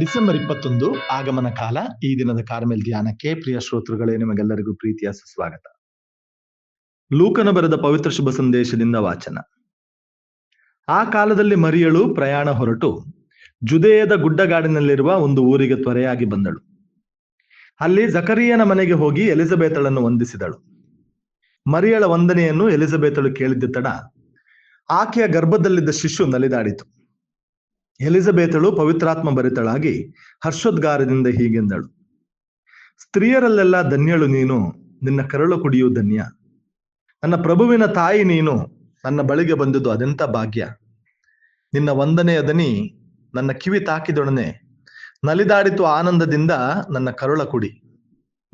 December ಇಪ್ಪತ್ತೊಂದು ಆಗಮನ ಕಾಲ, ಈ ದಿನದ ಕಾರ್ಮೆಲ್ ಧ್ಯಾನಕ್ಕೆ ಪ್ರಿಯ ಶ್ರೋತೃಗಳೇ, ನಿಮಗೆಲ್ಲರಿಗೂ ಪ್ರೀತಿಯ ಸುಸ್ವಾಗತ. ಲೂಕನ ಬರೆದ ಪವಿತ್ರ ಶುಭ ಸಂದೇಶದಿಂದ ವಾಚನ. ಆ ಕಾಲದಲ್ಲಿ ಮರಿಯಳು ಪ್ರಯಾಣ ಹೊರಟು, ಜುದೇಯದ ಗುಡ್ಡಗಾಡಿನಲ್ಲಿರುವ ಒಂದು ಊರಿಗೆ ತ್ವರೆಯಾಗಿ ಬಂದಳು. ಅಲ್ಲಿ ಜಕರಿಯನ ಮನೆಗೆ ಹೋಗಿ ಎಲಿಜಬೆತಳನ್ನು ವಂದಿಸಿದಳು. ಮರಿಯಳ ವಂದನೆಯನ್ನು ಎಲಿಜಬೆತಳು ಕೇಳಿದ್ದ ತಡ, ಆಕೆಯ ಗರ್ಭದಲ್ಲಿದ್ದ ಶಿಶು ನಲಿದಾಡಿತು. ಎಲಿಜಬೆತಳು ಪವಿತ್ರಾತ್ಮ ಭರಿತಳಾಗಿ ಹರ್ಷೋದ್ಗಾರದಿಂದ ಹೀಗೆಂದಳು. ಸ್ತ್ರೀಯರಲ್ಲೆಲ್ಲ ಧನ್ಯಳು ನೀನು, ನಿನ್ನ ಕರಳು ಕುಡಿಯು ಧನ್ಯ. ನನ್ನ ಪ್ರಭುವಿನ ತಾಯಿ ನೀನು, ನನ್ನ ಬಳಿಗೆ ಬಂದುದು ಅದೆಂತ ಭಾಗ್ಯ. ನಿನ್ನ ವಂದನೆಯ ದನಿ, ನನ್ನ ಕಿವಿ ತಾಕಿದೊಡನೆ. ನಲಿದಾಡಿತು ಆನಂದದಿಂದ ನನ್ನ ಕರುಳ ಕುಡಿ.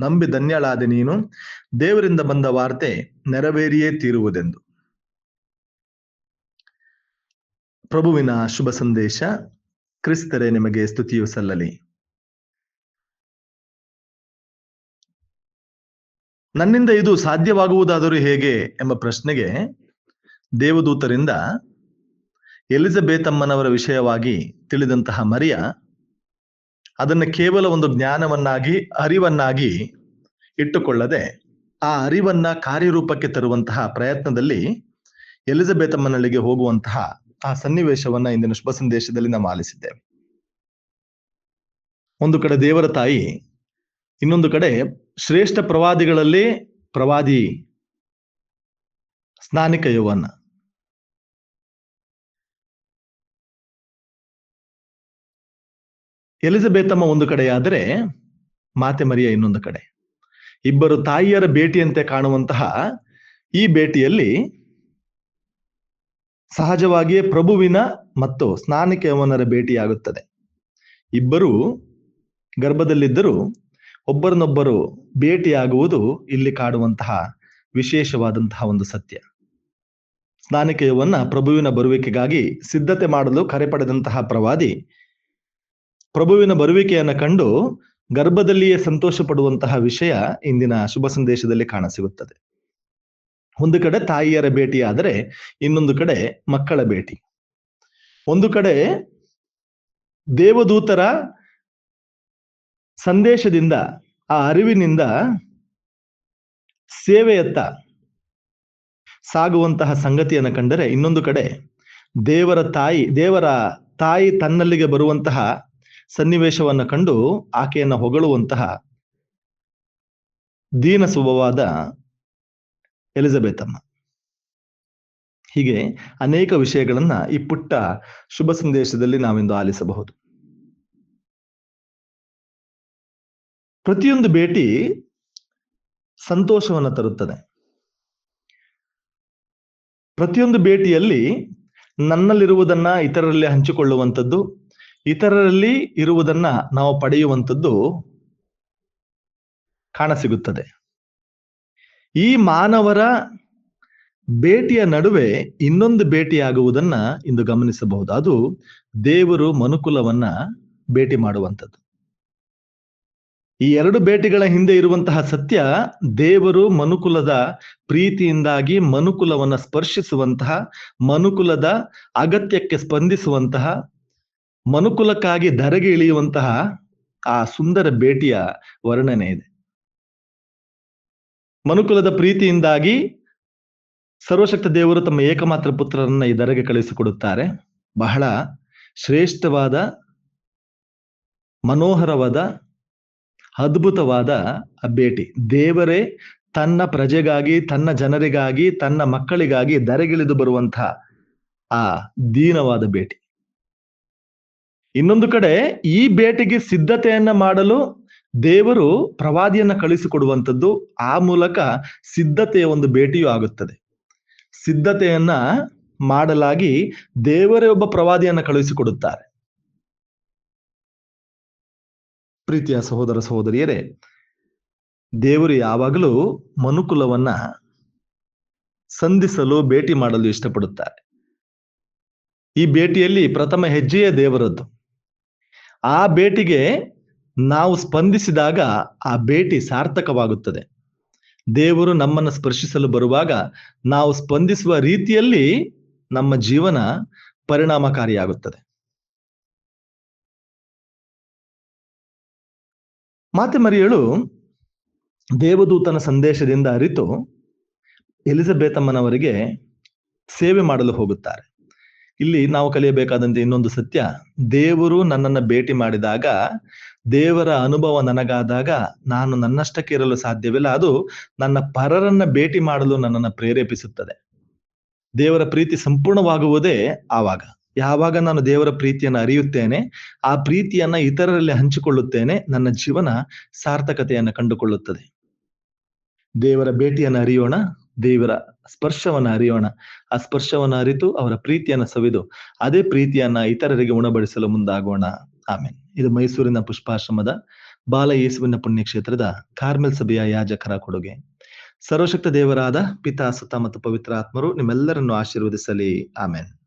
ನಂಬಿ ಧನ್ಯಳಾದೆ ನೀನು, ದೇವರಿಂದ ಬಂದ ವಾರ್ತೆ ನೆರವೇರಿಯೇ ತೀರುವುದೆಂದು. ಪ್ರಭುವಿನ ಶುಭ ಸಂದೇಶ, ಕ್ರಿಸ್ತರೇ ನಿಮಗೆ ಸ್ತುತಿಯು ಸಲ್ಲಲಿ. ನನ್ನಿಂದ ಇದು ಸಾಧ್ಯವಾಗುವುದಾದರೂ ಹೇಗೆ ಎಂಬ ಪ್ರಶ್ನೆಗೆ ದೇವದೂತರಿಂದ ಎಲಿಜಬೇತಮ್ಮನವರ ವಿಷಯವಾಗಿ ತಿಳಿದಂತಹ ಮರಿಯ ಅದನ್ನು ಕೇವಲ ಒಂದು ಜ್ಞಾನವನ್ನಾಗಿ, ಅರಿವನ್ನಾಗಿ ಇಟ್ಟುಕೊಳ್ಳದೆ ಆ ಅರಿವನ್ನ ಕಾರ್ಯರೂಪಕ್ಕೆ ತರುವಂತಹ ಪ್ರಯತ್ನದಲ್ಲಿ ಎಲಿಜಬೇತಮ್ಮನಳಿಗೆ ಹೋಗುವಂತಹ ಆ ಸನ್ನಿವೇಶವನ್ನ ಇಂದಿನ ಶುಭ ಸಂದೇಶದಲ್ಲಿ ನಾವು ಆಲಿಸಿದ್ದೇವೆ ಒಂದು ಕಡೆ ದೇವರ ತಾಯಿ, ಇನ್ನೊಂದು ಕಡೆ ಶ್ರೇಷ್ಠ ಪ್ರವಾದಿಗಳಲ್ಲಿ ಪ್ರವಾದಿ ಸ್ನಾನಿಕ ಯೌವನ. ಎಲಿಜಬೆತಮ್ಮ ಒಂದು ಕಡೆಯಾದರೆ ಮಾತೆ ಮರಿಯ ಇನ್ನೊಂದು ಕಡೆ. ಇಬ್ಬರು ತಾಯಿಯರ ಭೇಟಿಯಂತೆ ಕಾಣುವಂತಹ ಈ ಭೇಟಿಯಲ್ಲಿ ಸಹಜವಾಗಿಯೇ ಪ್ರಭುವಿನ ಮತ್ತು ಸ್ನಾನಕ್ಕೆ ಅವನರ ಭೇಟಿಯಾಗುತ್ತದೆ. ಇಬ್ಬರು ಗರ್ಭದಲ್ಲಿದ್ದರೂ ಒಬ್ಬರನ್ನೊಬ್ಬರು ಭೇಟಿಯಾಗುವುದು ಇಲ್ಲಿ ಕಾಡುವಂತಹ ವಿಶೇಷವಾದಂತಹ ಒಂದು ಸತ್ಯ. ಸ್ನಾನಿಕೆಯವನ್ನ ಪ್ರಭುವಿನ ಬರುವಿಕೆಗಾಗಿ ಸಿದ್ಧತೆ ಮಾಡಲು ಕರೆ ಪಡೆದಂತಹ ಪ್ರವಾದಿ ಪ್ರಭುವಿನ ಬರುವಿಕೆಯನ್ನು ಕಂಡು ಗರ್ಭದಲ್ಲಿಯೇ ಸಂತೋಷ ಪಡುವಂತಹ ವಿಷಯ ಇಂದಿನ ಶುಭ ಸಂದೇಶದಲ್ಲಿ ಕಾಣಸಿಗುತ್ತದೆ. ಒಂದು ಕಡೆ ತಾಯಿಯರ ಭೇಟಿ ಆದರೆ ಇನ್ನೊಂದು ಕಡೆ ಮಕ್ಕಳ ಭೇಟಿ. ಒಂದು ಕಡೆ ದೇವದೂತರ ಸಂದೇಶದಿಂದ, ಆ ಅರಿವಿನಿಂದ ಸೇವೆಯತ್ತ ಸಾಗುವಂತಹ ಸಂಗತಿಯನ್ನು ಕಂಡರೆ ಇನ್ನೊಂದು ಕಡೆ ದೇವರ ತಾಯಿ ದೇವರ ತಾಯಿ ತನ್ನಲ್ಲಿಗೆ ಬರುವಂತಹ ಸನ್ನಿವೇಶವನ್ನು ಕಂಡು ಆಕೆಯನ್ನು ಹೊಗಳುವಂತಹ ದೀನ ಸುಭವಾದ ಎಲಿಜಬೆತಮ್ಮ ಹೀಗೆ ಅನೇಕ ವಿಷಯಗಳನ್ನ ಈ ಪುಟ್ಟ ಶುಭ ಸಂದೇಶದಲ್ಲಿ ನಾವಿಂದು ಆಲಿಸಬಹುದು. ಪ್ರತಿಯೊಂದು ಭೇಟಿ ಸಂತೋಷವನ್ನು ತರುತ್ತದೆ. ಪ್ರತಿಯೊಂದು ಭೇಟಿಯಲ್ಲಿ ನನ್ನಲ್ಲಿರುವುದನ್ನ ಇತರರಲ್ಲಿ ಹಂಚಿಕೊಳ್ಳುವಂಥದ್ದು, ಇತರರಲ್ಲಿ ಇರುವುದನ್ನ ನಾವು ಪಡೆಯುವಂಥದ್ದು ಕಾಣಸಿಗುತ್ತದೆ. ಈ ಮಾನವರ ಭೇಟಿಯ ನಡುವೆ ಇನ್ನೊಂದು ಭೇಟಿಯಾಗುವುದನ್ನ ಇಂದು ಗಮನಿಸಬಹುದು. ಅದು ದೇವರು ಮನುಕುಲವನ್ನ ಭೇಟಿ ಮಾಡುವಂಥದ್ದು. ಈ ಎರಡು ಭೇಟಿಗಳ ಹಿಂದೆ ಇರುವಂತಹ ಸತ್ಯ ದೇವರು ಮನುಕುಲದ ಪ್ರೀತಿಯಿಂದಾಗಿ ಮನುಕುಲವನ್ನ ಸ್ಪರ್ಶಿಸುವಂತಹ, ಮನುಕುಲದ ಅಗತ್ಯಕ್ಕೆ ಸ್ಪಂದಿಸುವಂತಹ, ಮನುಕುಲಕ್ಕಾಗಿ ಧರೆಗೆ ಇಳಿಯುವಂತಹ ಆ ಸುಂದರ ಭೇಟಿಯ ವರ್ಣನೆ ಇದೆ. ಮನುಕುಲದ ಪ್ರೀತಿಯಿಂದಾಗಿ ಸರ್ವಶಕ್ತ ದೇವರು ತಮ್ಮ ಏಕಮಾತ್ರ ಪುತ್ರರನ್ನ ಈ ಧರೆಗೆ ಕಳಿಸಿಕೊಡುತ್ತಾರೆ ಬಹಳ ಶ್ರೇಷ್ಠವಾದ, ಮನೋಹರವಾದ, ಅದ್ಭುತವಾದ ಭೇಟಿ. ದೇವರೇ ತನ್ನ ಪ್ರಜೆಗಾಗಿ, ತನ್ನ ಜನರಿಗಾಗಿ, ತನ್ನ ಮಕ್ಕಳಿಗಾಗಿ ಧರೆಗಿಳಿದು ಬರುವಂತಹ ಆ ದೀನವಾದ ಭೇಟಿ. ಇನ್ನೊಂದು ಕಡೆ ಈ ಭೇಟಿಗೆ ಸಿದ್ಧತೆಯನ್ನ ಮಾಡಲು ದೇವರು ಪ್ರವಾದಿಯನ್ನ ಕಳಿಸಿಕೊಡುವಂಥದ್ದು ಆ ಮೂಲಕ ಸಿದ್ಧತೆಯ ಒಂದು ಭೇಟಿಯೂ ಆಗುತ್ತದೆ. ಸಿದ್ಧತೆಯನ್ನ ಮಾಡಲಾಗಿ ದೇವರೇ ಒಬ್ಬ ಪ್ರವಾದಿಯನ್ನ ಕಳುಹಿಸಿಕೊಡುತ್ತಾರೆ ಪ್ರೀತಿಯ ಸಹೋದರ ಸಹೋದರಿಯರೇ, ದೇವರು ಯಾವಾಗಲೂ ಮನುಕುಲವನ್ನ ಸಂಧಿಸಲು ಭೇಟಿ ಮಾಡಲು ಇಷ್ಟಪಡುತ್ತಾರೆ. ಈ ಭೇಟಿಯಲ್ಲಿ ಪ್ರಥಮ ಹೆಜ್ಜೆಯೇ ದೇವರದ್ದು. ಆ ಭೇಟಿಗೆ ನಾವು ಸ್ಪಂದಿಸಿದಾಗ ಆ ಭೇಟಿ ಸಾರ್ಥಕವಾಗುತ್ತದೆ. ದೇವರು ನಮ್ಮನ್ನು ಸ್ಪರ್ಶಿಸಲು ಬರುವಾಗ ನಾವು ಸ್ಪಂದಿಸುವ ರೀತಿಯಲ್ಲಿ ನಮ್ಮ ಜೀವನ ಪರಿಣಾಮಕಾರಿಯಾಗುತ್ತದೆ. ಮಾತೆ ಮರಿಯಳು, ದೇವದೂತನ ಸಂದೇಶದಿಂದ ಅರಿತು ಎಲಿಜಬೇತಮ್ಮನವರಿಗೆ ಸೇವೆ ಮಾಡಲು ಹೋಗುತ್ತಾರೆ. ಇಲ್ಲಿ ನಾವು ಕಲಿಯಬೇಕಾದಂತೆ ಇನ್ನೊಂದು ಸತ್ಯ, ದೇವರು ನನ್ನನ್ನು ಭೇಟಿ ಮಾಡಿದಾಗ ದೇವರ ಅನುಭವ ನನಗಾದಾಗ ನಾನು ನನ್ನಷ್ಟಕ್ಕೆ ಇರಲು ಸಾಧ್ಯವಿಲ್ಲ. ಅದು ನನ್ನ ಪರರನ್ನ ಭೇಟಿ ಮಾಡಲು ನನ್ನನ್ನು ಪ್ರೇರೇಪಿಸುತ್ತದೆ. ದೇವರ ಪ್ರೀತಿ ಸಂಪೂರ್ಣವಾಗುವುದೇ ಆವಾಗ. ಯಾವಾಗ ನಾನು ದೇವರ ಪ್ರೀತಿಯನ್ನು ಅರಿಯುತ್ತೇನೆ, ಆ ಪ್ರೀತಿಯನ್ನ ಇತರರಲ್ಲಿ ಹಂಚಿಕೊಳ್ಳುತ್ತೇನೆ, ನನ್ನ ಜೀವನ ಸಾರ್ಥಕತೆಯನ್ನು ಕಂಡುಕೊಳ್ಳುತ್ತದೆ. ದೇವರ ಭೇಟಿಯನ್ನು ಅರಿಯೋಣ, ದೇವರ ಸ್ಪರ್ಶವನ್ನ ಅರಿಯೋಣ. ಆ ಸ್ಪರ್ಶವನ್ನು ಅರಿತು ಅವರ ಪ್ರೀತಿಯನ್ನ ಸವಿದು, ಅದೇ ಪ್ರೀತಿಯನ್ನ ಇತರರಿಗೆ ಉಣಬಡಿಸಲು ಮುಂದಾಗೋಣ. ಆಮೇಲೆ ಇದು ಮೈಸೂರಿನ ಪುಷ್ಪಾಶ್ರಮದ ಬಾಲ ಯೇಸುವಿನ ಪುಣ್ಯಕ್ಷೇತ್ರದ ಕಾರ್ಮೆಲ್ ಸಭೆಯ ಯಾಜಕರ ಕೊಡುಗೆ. ಸರ್ವಶಕ್ತ ದೇವರಾದ ಪಿತಾ, ಸುತ ಮತ್ತು ಪವಿತ್ರ ಆತ್ಮರು ನಿಮ್ಮೆಲ್ಲರನ್ನು ಆಶೀರ್ವದಿಸಲಿ. ಆಮೇನ್.